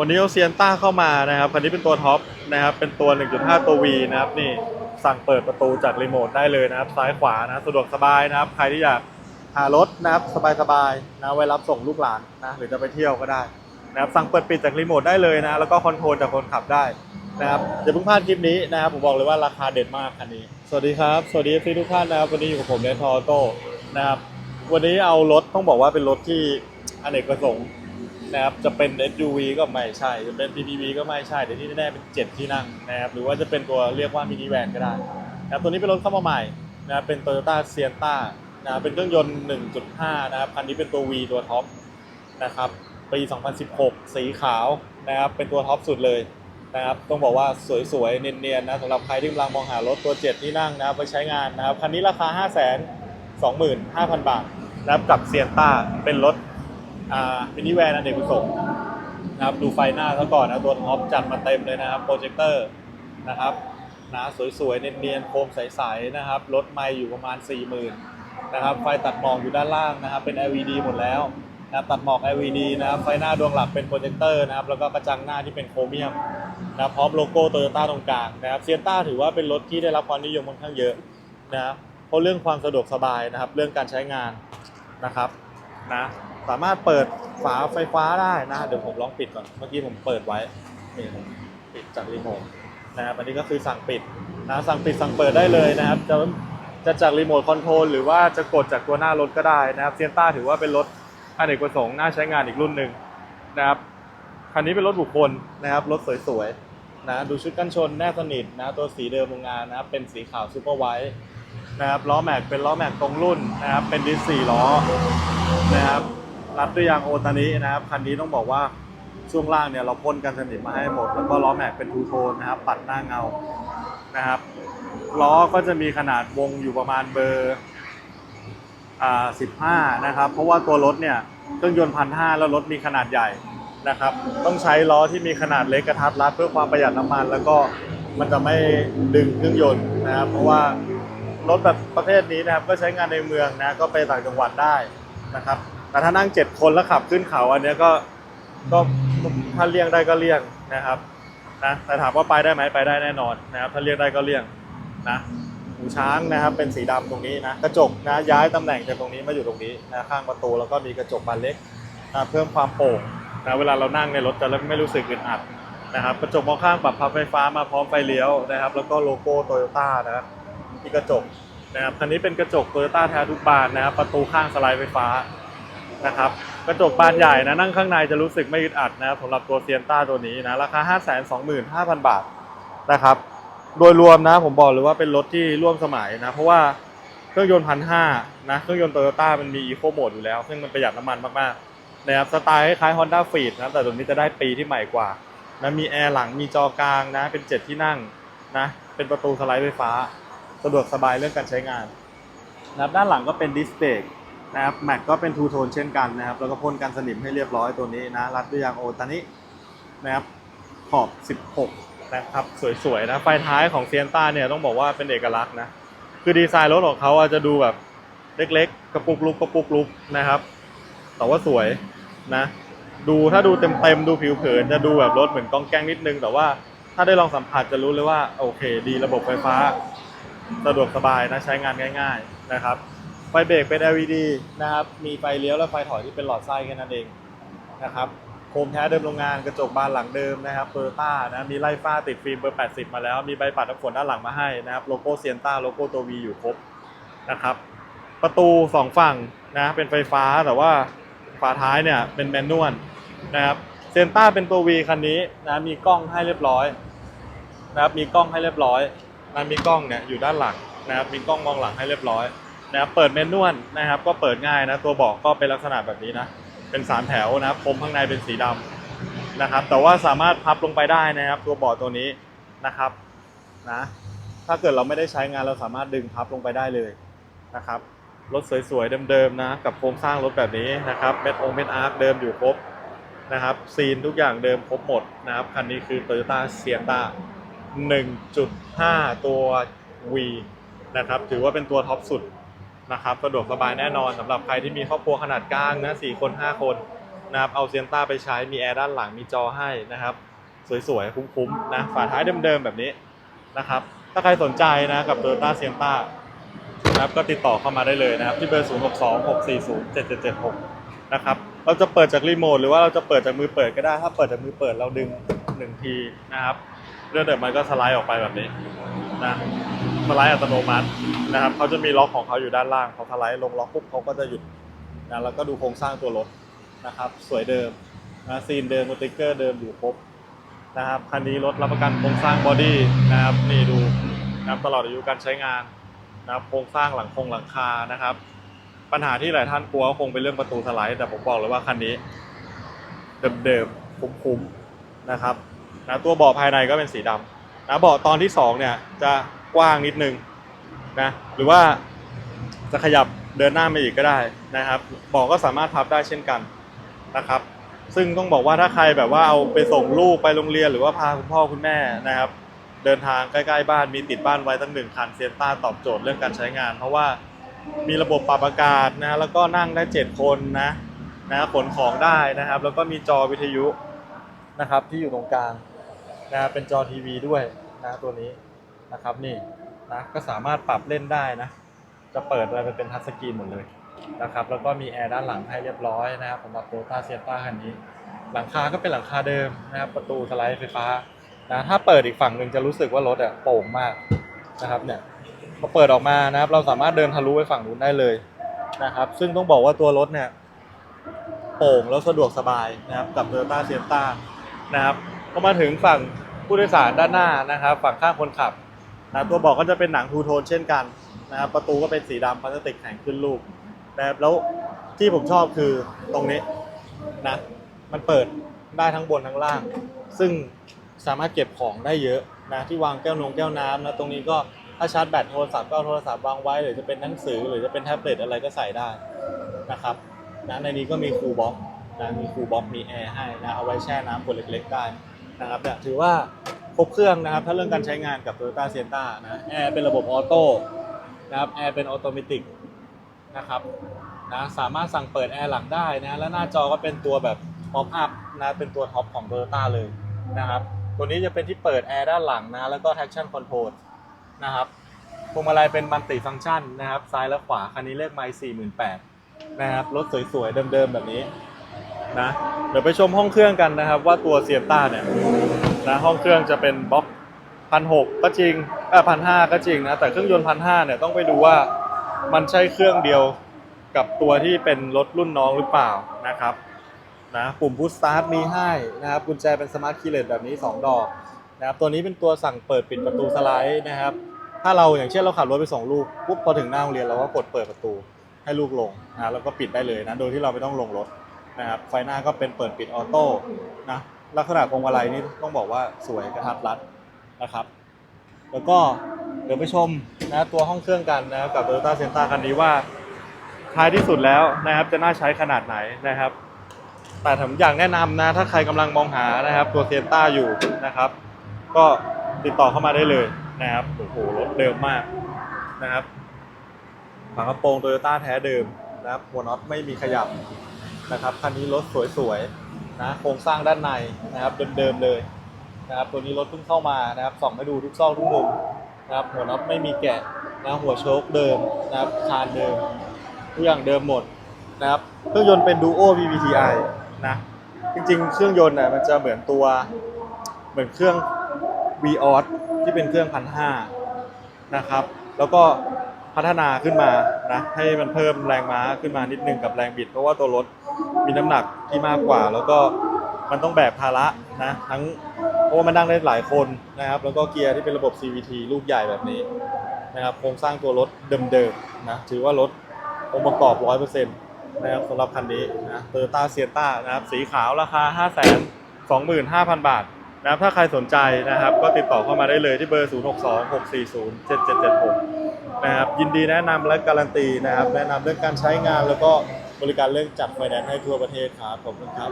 วันนี้เอาเซียนต้าเข้ามานะครับ คันนี้เป็นตัวท็อปนะครับ เป็นตัว 1.5 ตัว V นะครับ นี่สั่งเปิดประตูจากรีโมทได้เลยนะครับ ซ้ายขวานะสะดวกสบายนะครับ ใครที่อยากหารถนะครับสบายๆนะไว้รับส่งลูกหลานนะหรือจะไปเที่ยวก็ได้นะครับสั่งเปิดปิดจากรีโมทได้เลยนะ แล้วก็คอนโทรลจากคนขับได้นะครับอย่าเพิ่งพลาดคลิปนี้นะครับ ผมบอกเลยว่าราคาเด็ดมากคันนี้ สวัสดีครับ สวัสดีทุกทุกท่านนะครับ วันนี้อยู่กับผมเนทอโต้นะครับ วันนี้เอารถต้องบอกว่าเป็นรถที่อเนกประสงค์ นะครับจะเป็น SUV ก็ไม่ใช่ จะเป็น PPV ก็ไม่ใช่แต่ที่แน่ๆเป็น 7 ที่นั่งนะครับหรือว่าจะเป็นตัวเรียกว่ามินิแวนก็ได้นะครับตัวนี้เป็นรถเข้ามาใหม่นะครับเป็น Toyota Sienna นะครับเป็นเครื่องยนต์ 1.5 นะครับคันนี้เป็นตัว V ตัวท็อปนะครับปี 2016 สีขาวนะครับเป็นตัวท็อปสุดเลยนะครับต้องบอกว่าสวยๆ เนียนๆนะสำหรับใครที่กำลังมองหารถตัว 7 ที่นั่งนะครับไปใช้งานนะครับคันนี้ราคา 5 2 5 0 0 0 บาทนะครับกับเซียนต้าเป็นรถ อ่ามินิแวนอเนกประสงค์นะครับดูไฟหน้าซะก่อนนะตัวท็อปจัดมาเต็มเลยนะครับโปรเจคเตอร์นะครับนะสวยๆ เนียนๆโคมใสๆนะครับรถไม่อยู่ประมาณ 40,000นะครับไฟตัดหมอกอยู่ด้านล่างนะครับเป็น LED หมดแล้วนะครับตัดหมอก LED นะครับไฟหน้าดวงหลักเป็นโปรเจคเตอร์นะครับแล้วก็กระจังหน้าที่เป็นโครเมียมนะพร้อมโลโก้โตโยต้าตรงกลางนะครับเซียนต้าถือว่าเป็นรถที่ได้รับความนิยมค่อนข้างเยอะนะครับเพราะเรื่องความสะดวกสบายนะครับเรื่องการใช้งานนะครับนะ สามารถเปิดฝาไฟฟ้าได้นะเดี๋ยวผมลองปิดก่อน เมื่อกี้ผมเปิดไว้นี่ผมปิดจากรีโมทนะครับอันนี้ก็คือสั่งปิดนะสั่งปิดสั่งเปิดได้เลยนะครับ จะจะจากรีโมทคอนโทรลหรือว่าจะกดจากตัวหน้ารถก็ได้นะครับเซียนต้าถือว่าเป็นรถอเนกประสงค์น่าใช้งานอีกรุ่นหนึ่งนะครับคันนี้เป็นรถบุคคลนะครับรถสวยๆนะดูชุดกันชนแนบสนิทนะตัวสีเดิมโรงงานนะครับเป็นสีขาวซูเปอร์ไวท์นะครับล้อแม็กเป็นล้อแม็กตรงรุ่นนะครับเป็นดิสสี่ล้อนะครับ รัดด้วยยางโอตานินะครับคันนี้ต้องบอกว่าช่วงล่างเนี่ยเราพ่นกันสนิมมาให้หมด แล้วก็ล้อแม็กเป็นทูโทนนะครับ ปัดหน้าเงานะครับล้อก็จะมีขนาดวงอยู่ประมาณเบอร์อ่า15นะครับ เพราะว่าตัวรถเนี่ยเครื่องยนต์พันห้าแล้วรถมีขนาดใหญ่นะครับ ต้องใช้ล้อที่มีขนาดเล็กกระทัดรัดเพื่อความประหยัดน้ำมัน แล้วก็มันจะไม่ดึงเครื่องยนต์นะครับ เพราะว่ารถแบบประเภทนี้นะครับก็ใช้งานในเมืองนะก็ไปต่างจังหวัดได้นะครับ แต่ถ้านั่งเจ็ดคนแล้วขับขึ้นเขาอันเนี้ยก็ก็ถ้าเลี่ยงได้ก็เลี่ยงนะครับนะแต่ถามว่าไปได้ไหมไปได้แน่นอนนะครับ ถ้าเลี่ยงได้ก็เลี่ยงนะหูช้างนะครับเป็นสีดำตรงนี้นะกระจกนะย้ายตำแหน่งจากตรงนี้มาอยู่ตรงนี้นะข้างประตูแล้วก็มีกระจกบานเล็กนะเพิ่มความโปร่งนะเวลาเรานั่งในรถจะไม่รู้สึกอึดอัดนะครับกระจกมองข้างปรับพับไฟฟ้ามาพร้อมไฟเลี้ยวนะครับ แล้วก็โลโก้โตโยต้านะครับที่กระจกนะครับคันนี้เป็นกระจกโตโยต้าแท้ทุกบานนะครับ ประตูข้างสไลด์ไฟฟ้า นะครับกระจกบานใหญ่นะนั่งข้างในจะรู้สึกไม่อึดอัดนะครับสำหรับตัวเซียนต้าตัวนี้นะราคา 5 2 5 0 0 0 บาทนะครับโดยรวมนะผมบอกเลยว่าเป็นรถที่ร่วมสมัยนะเพราะว่าเครื่องยนต์พันห้านะเครื่องยนต์โตโยต้ามันมีอีโคโหมดอยู่แล้ว ซึ่งมันประหยัดน้ำมันมากๆนะครับสไตล์คล้ายๆ Honda f e e d นะแต่ตัวนี้จะได้ปีที่ใหม่กว่านะมีแอร์หลังมีจอกลางนะเป็น 7 ที่นั่งนะเป็นประตูสไลด์ไฟฟ้า สะดวกสบายเรื่องการใช้งานนะด้านหลังก็เป็นดิสเบรก นะครับแม็กก็เป็นทูโทนเช่นกันนะครับ แล้วก็พ่นกันสนิมให้เรียบร้อยตัวนี้นะ รัดด้วยยางโอตานินะครับขอบ 16 นะครับ สวยๆนะไฟท้ายของเซียนต้าเนี่ยต้องบอกว่าเป็นเอกลักษณ์นะ คือดีไซน์รถของเขาอาจจะดูแบบเล็กๆ กระปุกลุกกระปุกลุกนะครับ แต่ว่าสวยนะ ดูถ้าดูเต็มๆ ดูผิวเผิน จะดูแบบรถเหมือนกองแกงนิดนึง แต่ว่าถ้าได้ลองสัมผัสจะรู้เลยว่าโอเค ดีระบบไฟฟ้า สะดวกสบายนะใช้งานง่าย ๆนะครับ ฟเบรกเป็น LED นะครับ มีไฟเลี้ยวและไฟถอยที่เป็นหลอดไส้แค่นั้นเองนะครับโคมแท้เดิมโรงงานกระจกบานหลังเดิมนะครับโตโยต้านะมีไล่ฟ้าติดฟิล์มเบอร์ 80 มาแล้ว มีใบปัดน้ำฝนด้านหลังมาให้นะครับโลโก้เซียนต้าโลโก้ตัว V อยู่ครบนะครับ ประตูสองฝั่งนะเป็นไฟฟ้าแต่ว่าฝาท้ายเนี่ยเป็นแมนนวลนะครับเซนต้าเป็นตัว V คันนี้นะมีกล้องให้เรียบร้อยนะครับมีกล้องให้เรียบร้อยนะมีกล้องเนี่ยอยู่ด้านหลังนะครับมีกล้องมองหลังให้เรียบร้อย นะครับเปิดเมนนวลนะครับ ก็เปิดง่ายนะ ตัวเบอกก็เป็นลักษณะแบบนี้นะ เป็นสามแถวนะครับคมข้างในเป็นสีดำนะครับ แต่ว่าสามารถพับลงไปได้นะครับ ตัวเบาะตัวนี้นะครับนะ ถ้าเกิดเราไม่ได้ใช้งานเราสามารถดึงพับลงไปได้เลยนะครับรถสวยๆเดิมๆนะกับโครงสร้างรถแบบนี้นะครับเม็ดองเม็ดอาร์คเดิมอยู่ครบนะครับซีนทุกอย่างเดิมครบหมดนะครับคันนี้คือ Toyota Sienna 1.5 ตัว V นะครับถือว่าเป็นตัวท็อปสุด นะครับสะดวกสบายแน่นอนสำหรับใครที่มีครอบครัวขนาดกลางนะ4คน 5 คนนะครับเอาเซียนต้าไปใช้มีแอร์ด้านหลังมีจอให้นะครับ สวยๆ คุ้มๆนะฝาท้ายเดิมๆ แบบนี้นะครับ ถ้าใครสนใจนะกับ Toyota s i e n t a นะครับก็ติดต่อเข้ามาได้เลยนะครับ ที่เบอร์ 0 6 2 6 4 0 7 7 7 6 นะครับ เราจะเปิดจากรีโมทหรือว่าเราจะเปิดจากมือเปิดก็ได้ ถ้าเปิดจากมือเปิดเราดึงหนึ่งทีนะครับ เรื่องเดิมมันก็สไลด์ออกไปแบบนี้นะ สไลด์อัตโนมัตินะครับเขาจะมีล็อกของเขาอยู่ด้านล่างพอสไลด์ลงล็อกปุ๊บเขาก็จะหยุดนะแล้วก็ดูโครงสร้างตัวรถนะครับ สวยเดิมนะซีนเดิมสติ๊กเกอร์เดิมอยู่ครบนะครับคันนี้รถรับประกันโครงสร้างบอดี้นะครับนี่ดูนะครับตลอดอายุการใช้งานนะครับโครงสร้างหลังคงหลังคานะครับ ปัญหาที่หลายท่านกลัวคงเป็นเรื่องประตูสไลด์ แต่ผมบอกเลยว่าคันนี้เดิมๆคุ้มๆนะครับนะตัวเบาะภายในก็เป็นสีดำนะเบาะตอนที่สองเนี่ยจะ กว้างนิดนึงนะหรือว่าจะขยับเดินหน้ามาอีกก็ได้นะครับเบาะก็สามารถพับได้เช่นกันนะครับ ซึ่งต้องบอกว่าถ้าใครแบบว่าเอาไปส่งลูกไปโรงเรียน หรือว่าพาคุณพ่อคุณแม่นะครับ เดินทางใกล้ๆบ้านมีติดบ้านไว้ตั้งหนึ่งคันเซนต้าตอบโจทย์เรื่องการใช้งาน เพราะว่ามีระบบปรับอากาศนะแล้วก็นั่งได้ 7 คนนะนะขนของได้นะครับ แล้วก็มีจอวิทยุนะครับที่อยู่ตรงกลางนะเป็นจอทีวีด้วยนะตัวนี้ นะครับนี่นะก็สามารถปรับเล่นได้นะ จะเปิดอะไรไปเป็นทัชสกรีนหมดเลยนะครับแล้วก็มีแอร์ด้านหลังให้เรียบร้อยนะครับสำหรับโตต้าเซียต้าคันนี้ หลังคาก็เป็นหลังคาเดิมนะครับประตูสไลด์ไฟฟ้านะถ้าเปิดอีกฝั่งหนึ่งจะรู้สึกว่ารถอะโป่งมากนะครับเนี่ยพอเปิดออกมานะครับ เราสามารถเดินทะลุไปฝั่งนู้นได้เลยนะครับ ซึ่งต้องบอกว่าตัวรถเนี่ยโป่งแล้วสะดวกสบายนะครับกับ Toyota s i e n t a นะครับพอมาถึงฝั่งผู้โดยสารด้านหน้านะครับ ฝั่งข้างคนขับ นะตัวเบอกก็จะเป็นหนังทูโทนเช่นกันนะครับประตูก็เป็นสีดำพลาสติกแข็งขึ้นลูกนะครับแล้วที่ผมชอบคือตรงนี้นะมันเปิดได้ทั้งบนทั้งล่าง ซึ่งสามารถเก็บของได้เยอะนะที่วางแก้วนงแก้วน้ำนะตรงนี้ก็ถ้าชาร์จแบตโทรศัพท์ก็โทรศัพท์วางไว้ หรือจะเป็นหนังสือหรือจะเป็นแท็บเล็ตอะไรก็ใส่ได้นะครับนะในนี้ก็มีคูลบ็อกซ์นะมีคูลบ็อกซ์มีแอร์ให้นะเอาไว้แช่น้ำขวดเล็ก ๆ ได้นะครับเนี่ยถือว่า ครบเครื่องนะครับ ถ้าเรื่องการใช้งานกับ Toyota Sienna นะแอร์เป็นระบบออโต้นะครับแอร์เป็นออโตเมติกนะครับนะสามารถสั่งเปิดแอร์หลังได้นะและหน้าจอก็เป็นตัวแบบป๊อปอัพนะเป็นตัวท็อปของ Toyota เลยนะครับตัวนี้จะเป็นที่เปิดแอร์ด้านหลังนะแล้วก็ traction control นะครับพวงมาลัยเป็นมัลติฟังชันนะครับ ซ้ายและขวา คันนี้เลขไมล์48,000นะครับ รถสวยๆ เดิมๆ แบบนี้นะ เดี๋ยวไปชมห้องเครื่องกันนะครับ ว่าตัวเซียต้าเนี่ย นะห้องเครื่องจะเป็นบล็อกพันหกก็จริงเออพันห้าก็จริงนะแต่เครื่องยนต์พันห้าเนี่ยต้องไปดูว่ามันใช่เครื่องเดียวกับตัวที่เป็นรถรุ่นน้องหรือเปล่านะครับนะปุ่มพุชสตาร์ทมีให้นะครับกุญแจเป็นสมาร์ทคีย์เลสแบบนี้ 2 ดอกนะครับตัวนี้เป็นตัวสั่งเปิดปิดประตูสไลด์นะครับ ถ้าเราอย่างเช่นเราขับรถไปส่งลูกปุ๊บพอถึงหน้าโรงเรียนเราก็กดเปิดประตูให้ลูกลงนะแล้วก็ปิดได้เลยนะโดยที่เราไม่ต้องลงรถนะครับไฟหน้าก็เป็นเปิดปิดออโต้นะ ลักษณะพวงมาลัยนี่ต้องบอกว่าสวยกระทัดรัดนะครับ แล้วก็เดี๋ยวไปชมนะตัวห้องเครื่องกันนะครับกับ Toyota s i e n t a คันนี้ว่าท้ายที่สุดแล้วนะครับจะน่าใช้ขนาดไหนนะครับ แต่ผมอยากแนะนำนะ ถ้าใครกำลังมองหานะครับตัวเซียต้าอยู่นะครับ ก็ติดต่อเข้ามาได้เลยนะครับโอ้โหรถเดิมมากนะครับฝากระโปรงโตโยต้าแท้เดิมนะครับหัวน็อตไม่มีขยับนะครับคันนี้รถสวยๆ นะโครงสร้างด้านในนะครับเดิมๆเลยนะครับตัวนี้รถเพิ่งเข้ามานะครับส่องให้ดูทุกซอกทุกมุมนะครับหัวน็อตไม่มีแกะนะหัวโชคเดิมนะครับคานเดิมทุกอย่างเดิมหมดนะครับเครื่องยนต์เป็น Duo VVTi นะจริงๆ เครื่องยนต์น่ะมันจะเหมือนตัวเหมือนเครื่อง Vios ที่เป็นเครื่องพันห้านะครับ แล้วก็ พัฒนาขึ้นมานะให้มันเพิ่มแรงม้าขึ้นมานิดนึงกับแรงบิด เพราะว่าตัวรถมีน้ำหนักที่มากกว่า แล้วก็มันต้องแบกภาระนะทั้งเพราะว่ามันนั่งได้หลายคนนะครับ แล้วก็เกียร์ที่เป็นระบบ CVT ลูกใหญ่แบบนี้นะครับโครงสร้างตัวรถเดิมๆนะถือว่ารถองค์ประกอบ 100%นะครับสำหรับคันนี้นะโตโยต้าเซียต้านะครับสีขาวราคา 5 2 5 0 0 0 บาทนะครับถ้าใครสนใจนะครับ ก็ติดต่อเข้ามาได้เลยที่เบอร์ 0 6 2 6 4 0 7 7 7 6 นะครับยินดีแนะนำและการันตีนะครับแนะนำเรื่องการใช้งานแล้วก็บริการเรื่องจัดไฟแนนซ์ให้ทั่วประเทศครับขอบคุณครับ